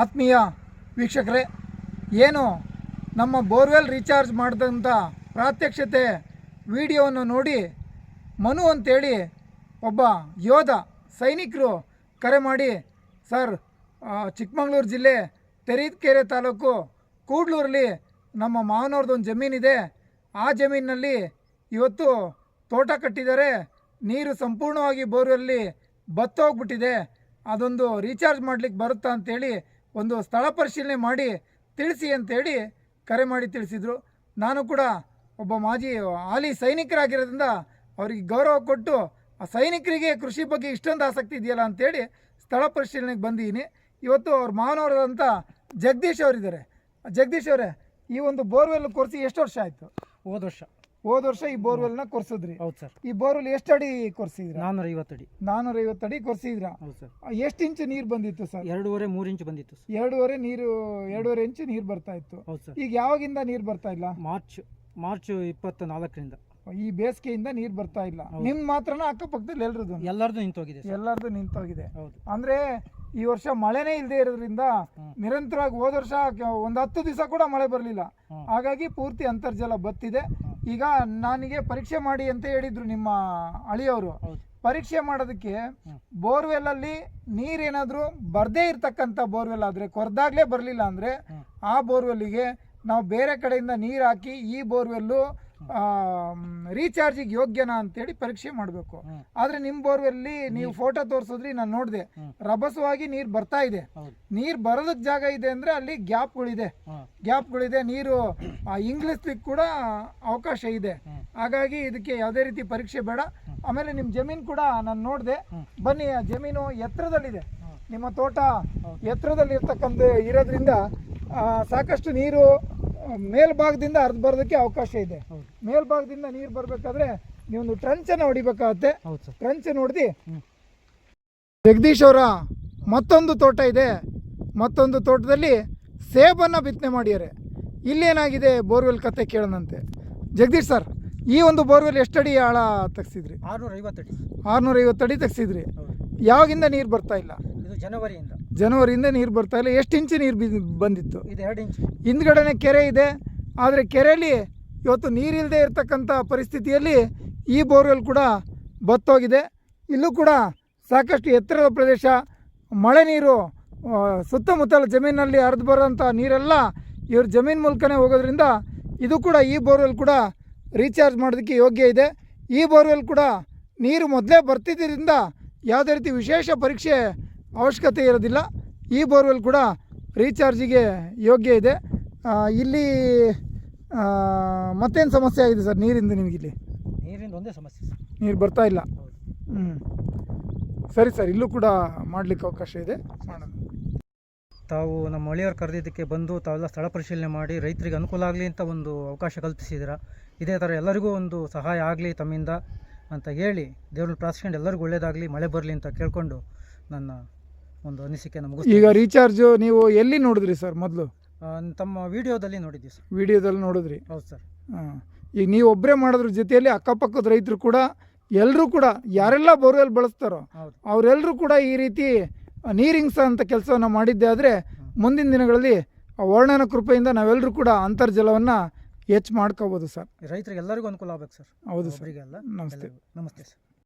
ಆತ್ಮೀಯ ವೀಕ್ಷಕರೇ, ಏನು ನಮ್ಮ ಬೋರ್ವೆಲ್ ರೀಚಾರ್ಜ್ ಮಾಡಿದಂಥ ಪ್ರಾತ್ಯಕ್ಷತೆ ವಿಡಿಯೋವನ್ನು ನೋಡಿ ಮನು ಅಂತೇಳಿ ಒಬ್ಬ ಯೋಧ ಸೈನಿಕರು ಕರೆ ಮಾಡಿ, ಸರ್ ಚಿಕ್ಕಮಗಳೂರು ಜಿಲ್ಲೆ ತೆರೀಕೆರೆ ತಾಲೂಕು ಕೂಡ್ಲೂರಲ್ಲಿ ನಮ್ಮ ಮಾವನವ್ರದ್ದು ಒಂದು ಜಮೀನಿದೆ. ಆ ಜಮೀನಿನಲ್ಲಿ ಇವತ್ತು ತೋಟ ಕಟ್ಟಿದ್ದಾರೆ. ನೀರು ಸಂಪೂರ್ಣವಾಗಿ ಬೋರ್ವೆಲ್ಲಿ ಬತ್ತೋಗ್ಬಿಟ್ಟಿದೆ. ಅದೊಂದು ರೀಚಾರ್ಜ್ ಮಾಡ್ಲಿಕ್ಕೆ ಬರುತ್ತಾ ಅಂತೇಳಿ ಒಂದು ಸ್ಥಳ ಪರಿಶೀಲನೆ ಮಾಡಿ ತಿಳಿಸಿ ಅಂತೇಳಿ ಕರೆ ಮಾಡಿ ತಿಳಿಸಿದರು. ನಾನು ಕೂಡ ಒಬ್ಬ ಮಾಜಿ ಹಾಲಿ ಸೈನಿಕರಾಗಿರೋದ್ರಿಂದ ಅವರಿಗೆ ಗೌರವ ಕೊಟ್ಟು ಆ ಸೈನಿಕರಿಗೆ ಕೃಷಿ ಬಗ್ಗೆ ಇಷ್ಟೊಂದು ಆಸಕ್ತಿ ಇದೆಯಲ್ಲ ಅಂತೇಳಿ ಸ್ಥಳ ಪರಿಶೀಲನೆಗೆ ಬಂದಿದ್ದೀನಿ. ಇವತ್ತು ಅವ್ರ ಮಾನವರಾದಂಥ ಜಗದೀಶ್ ಅವರಿದ್ದಾರೆ. ಜಗದೀಶ್ ಅವರೇ, ಈ ಒಂದು ಬೋರ್ವೆಲ್ ಕೊರೆಸಿ ಎಷ್ಟು ವರ್ಷ ಆಯಿತು? ಹೋದ ವರ್ಷ. ಹೋದ ವರ್ಷ ಈ ಬೋರ್ವೆಲ್ನ ಕೊರ್ಸಿದ್ರಿ. ಹೌದು ಸರ್. ಈ ಬೋರ್ವೆಲ್ ಎಷ್ಟು ಅಡಿ ಕೊರ್ಸಿದ್ರ? ನಾನ್ನೂರ ಅಡಿ. ನಾನೂರ ಐವತ್ತು ಅಡಿ ಕೊರ್ಸಿದ್ರ? ಹೌದು ಸರ್. ಎಷ್ಟು ಇಂಚು ನೀರು ಬಂದಿತ್ತು ಸರ್? ಎರಡೂವರೆ ಮೂರು ಇಂಚು ಬಂದಿತ್ತು ಸರ್. ಎರಡೂವರೆ ನೀರು ಎರಡೂವರೆ ಇಂಚು ನೀರು ಬರ್ತಾ ಇತ್ತು. ಹೌದು ಸರ್. ಈಗ ಯಾವಾಗಿಂದ ನೀರು ಬರ್ತಾ ಇಲ್ಲ? ಮಾರ್ಚ್ ಮಾರ್ಚ್ ಇಪ್ಪತ್ತ ನಾಲ್ಕರಿಂದ ಈ ಬೇಸಿಗೆಯಿಂದ ನೀರು ಬರ್ತಾ ಇಲ್ಲ. ನಿಮ್ ಮಾತ್ರನ ಅಕ್ಕಪಕ್ಕದಲ್ಲಿ ಎಲ್ರದ್ದು? ಎಲ್ಲರದು ನಿಂತೋಗಿದೆ ಎಲ್ಲರದು ನಿಂತೋಗಿದೆ. ಹೌದು. ಅಂದ್ರೆ ಈ ವರ್ಷ ಮಳೆನೇ ಇಲ್ಲದೆ ಇರೋದ್ರಿಂದ ನಿರಂತರವಾಗಿ ಹೋದ ವರ್ಷ ಒಂದು ಹತ್ತು ದಿವಸ ಕೂಡ ಮಳೆ ಬರಲಿಲ್ಲ. ಹಾಗಾಗಿ ಪೂರ್ತಿ ಅಂತರ್ಜಲ ಬತ್ತಿದೆ. ಈಗ ನನಗೆ ಪರೀಕ್ಷೆ ಮಾಡಿ ಅಂತ ಹೇಳಿದ್ರು ನಿಮ್ಮ ಅಳಿಯವರು ಪರೀಕ್ಷೆ ಮಾಡೋದಕ್ಕೆ. ಬೋರ್ವೆಲ್ ಅಲ್ಲಿ ನೀರೇನಾದ್ರೂ ಬರ್ದೇ ಇರ್ತಕ್ಕಂಥ ಬೋರ್ವೆಲ್ ಆದ್ರೆ ಕೊರ್ದಾಗ್ಲೇ ಬರಲಿಲ್ಲ ಅಂದ್ರೆ. ಆ ಬೋರ್ವೆಲ್ಲಿಗೆ ನಾವು ಬೇರೆ ಕಡೆಯಿಂದ ನೀರು ಹಾಕಿ ಈ ಬೋರ್ವೆಲ್ಲು ರೀಚಾರ್ಜಿಗೆ ಯೋಗ್ಯನಾ ಅಂತೇಳಿ ಪರೀಕ್ಷೆ ಮಾಡಬೇಕು. ಆದ್ರೆ ನಿಮ್ಮ ಬೋರ್ವೆಲ್ಲಿ ನೀವು ಫೋಟೋ ತೋರಿಸಿದ್ರಿ ನಾನು ನೋಡಿದೆ. ರಭಸವಾಗಿ ನೀರು ಬರ್ತಾ ಇದೆ. ನೀರು ಬರೋದಕ್ಕೆ ಜಾಗ ಇದೆ ಅಂದ್ರೆ ಅಲ್ಲಿ ಗ್ಯಾಪ್ಗಳಿದೆ. ಗ್ಯಾಪ್ಗಳಿದೆ ನೀರು ಇಂಗ್ಲಿಸ್ಲಿಕ್ಕೆ ಕೂಡ ಅವಕಾಶ ಇದೆ. ಹಾಗಾಗಿ ಇದಕ್ಕೆ ಯಾವುದೇ ರೀತಿ ಪರೀಕ್ಷೆ ಬೇಡ. ಆಮೇಲೆ ನಿಮ್ಮ ಜಮೀನು ಕೂಡ ನಾನು ನೋಡಿದೆ. ಬನ್ನಿ ಆ ಜಮೀನು ಎತ್ತರದಲ್ಲಿದೆ. ನಿಮ್ಮ ತೋಟ. ಎತ್ತರದಲ್ಲಿ ಇರ್ತಕ್ಕಂಥ ಇರೋದ್ರಿಂದ ಸಾಕಷ್ಟು ನೀರು ಮೇಲ್ಭಾಗದಿಂದ ಅರ್ಧ ಬರೋದಕ್ಕೆ ಅವಕಾಶ ಇದೆ. ಮೇಲ್ಭಾಗದಿಂದ ನೀರು ಬರಬೇಕಾದ್ರೆ ನೀವೊಂದು ಟ್ರಂಚನ್ನು ಹೊಡಿಬೇಕಾಗತ್ತೆ. ಟ್ರಂಚನ್ನು ನೋಡ್ದಿ? ಜಗದೀಶ್ ಅವರ ಮತ್ತೊಂದು ತೋಟ ಇದೆ. ಮತ್ತೊಂದು ತೋಟದಲ್ಲಿ ಸೇಬನ್ನು ಬಿತ್ತನೆ ಮಾಡಿದ್ದಾರೆ. ಇಲ್ಲೇನಾಗಿದೆ ಬೋರ್ವೆಲ್ ಕತೆ ಕೇಳೋಣಂತೆ. ಜಗದೀಶ್ ಸರ್ ಈ ಒಂದು ಬೋರ್ವೆಲ್ ಎಷ್ಟಡಿ ಆಳ ತೆಗ್ಸಿದ್ರಿ? ಆರುನೂರ ಐವತ್ತಡಿ ಆರುನೂರ ಐವತ್ತು ಅಡಿ ತೆಗ್ಸಿದ್ರಿ. ಯಾವಾಗಿಂದ ನೀರು ಬರ್ತಾ ಇಲ್ಲ? ಇದು ಜನವರಿಯಿಂದ. ಜನವರಿಯಿಂದ ನೀರು ಬರ್ತಾ ಇಲ್ಲ. ಎಷ್ಟು ಇಂಚು ನೀರು ಬಂದಿತ್ತು? ಇದು ಎರಡು ಇಂಚು. ಹಿಂದ್ಗಡೆನೆ ಕೆರೆ ಇದೆ. ಆದರೆ ಕೆರೆಯಲ್ಲಿ ಇವತ್ತು ನೀರಿಲ್ಲದೆ ಇರತಕ್ಕಂಥ ಪರಿಸ್ಥಿತಿಯಲ್ಲಿ ಈ ಬೋರ್ವೆಲ್ ಕೂಡ ಬತ್ತೋಗಿದೆ. ಇಲ್ಲೂ ಕೂಡ ಸಾಕಷ್ಟು ಎತ್ತರದ ಪ್ರದೇಶ ಮಳೆ ನೀರು ಸುತ್ತಮುತ್ತಲ ಜಮೀನಲ್ಲಿ ಹರಿದು ಬರೋಂಥ ನೀರೆಲ್ಲ ಇವ್ರ ಜಮೀನು ಮೂಲಕನೇ ಹೋಗೋದ್ರಿಂದ ಇದು ಕೂಡ ಈ ಬೋರ್ವೆಲ್ ಕೂಡ ರೀಚಾರ್ಜ್ ಮಾಡೋದಕ್ಕೆ ಯೋಗ್ಯ ಇದೆ. ಈ ಬೋರ್ವೆಲ್ ಕೂಡ ನೀರು ಮೊದಲೇ ಬರ್ತಿದ್ದರಿಂದ ಯಾವುದೇ ರೀತಿ ವಿಶೇಷ ಪರೀಕ್ಷೆ ಅವಶ್ಯಕತೆ ಇರೋದಿಲ್ಲ. ಈ ಬೋರ್ವೆಲ್ ಕೂಡ ರೀಚಾರ್ಜಿಗೆ ಯೋಗ್ಯ ಇದೆ. ಇಲ್ಲಿ ಮತ್ತೇನು ಸಮಸ್ಯೆ ಆಗಿದೆ ಸರ್ ನೀರಿಂದ ನಿಮಗಿಲ್ಲಿ ನೀರಿಂದ ಒಂದೇ ಸಮಸ್ಯೆ ಸರ್. ನೀರು ಬರ್ತಾ ಇಲ್ಲ. ಹ್ಞೂ ಸರಿ ಸರ್ ಇಲ್ಲೂ ಕೂಡ ಮಾಡಲಿಕ್ಕೆ ಅವಕಾಶ ಇದೆ. ಮಾಡೋಣ. ತಾವು ನಮ್ಮ ಮಳೆಯವ್ರು ಕರೆದಿದ್ದಕ್ಕೆ ಬಂದು ತಾವೆಲ್ಲ ಸ್ಥಳ ಪರಿಶೀಲನೆ ಮಾಡಿ ರೈತರಿಗೆ ಅನುಕೂಲ ಆಗಲಿ ಅಂತ ಒಂದು ಅವಕಾಶ ಕಲ್ಪಿಸಿದ್ದೀರಾ? ಇದೇ ಥರ ಎಲ್ಲರಿಗೂ ಒಂದು ಸಹಾಯ ಆಗಲಿ ತಮ್ಮಿಂದ ಅಂತ ಹೇಳಿ ದೇವ್ರನ್ನ ಪ್ರಾರ್ಥಿಸ್ಕೊಂಡು ಎಲ್ಲರಿಗೂ ಒಳ್ಳೆಯದಾಗಲಿ ಮಳೆ ಬರಲಿ ಅಂತ ಕೇಳಿಕೊಂಡು ನನ್ನ ಒಂದು ಅನಿಸಿಕೆ ನಮಗೂ ಈಗ ರೀಚಾರ್ಜು ನೀವು ಎಲ್ಲಿ ನೋಡಿದ್ರಿ ಸರ್ ಮೊದಲು? ತಮ್ಮ ವಿಡಿಯೋದಲ್ಲಿ ನೋಡಿದ್ವಿ ಸರ್ ವಿಡಿಯೋದಲ್ಲಿ ನೋಡಿದ್ರಿ? ಹೌದು ಸರ್ ಹಾಂ. ಈಗ ನೀವು ಒಬ್ಬರೇ ಮಾಡೋದ್ರ ಜೊತೆಯಲ್ಲಿ ಅಕ್ಕಪಕ್ಕದ ರೈತರು ಕೂಡ ಎಲ್ಲರೂ ಕೂಡ ಯಾರೆಲ್ಲ ಬೋರ್ವೆಲ್ ಬಳಸ್ತಾರೋ ಹೌದು. ಅವರೆಲ್ಲರೂ ಕೂಡ ಈ ರೀತಿ ನೀರಿಂಗ್ಸ ಅಂತ ಕೆಲಸವನ್ನು ಮಾಡಿದ್ದೆ ಆದರೆ ಮುಂದಿನ ದಿನಗಳಲ್ಲಿ ವರ್ಣನ ಕೃಪೆಯಿಂದ ನಾವೆಲ್ಲರೂ ಕೂಡ ಅಂತರ್ಜಲವನ್ನು ಹೆಚ್ಚು ಮಾಡ್ಕೋಬೋದು ಸರ್ ರೈತರಿಗೆ ಎಲ್ಲರಿಗೂ ಅನುಕೂಲ ಆಗ್ಬೇಕು ಸರ್ ಹೌದು ಸರ್ ಈಗ ನಮಸ್ತೆ. ನಮಸ್ತೆ ಸರ್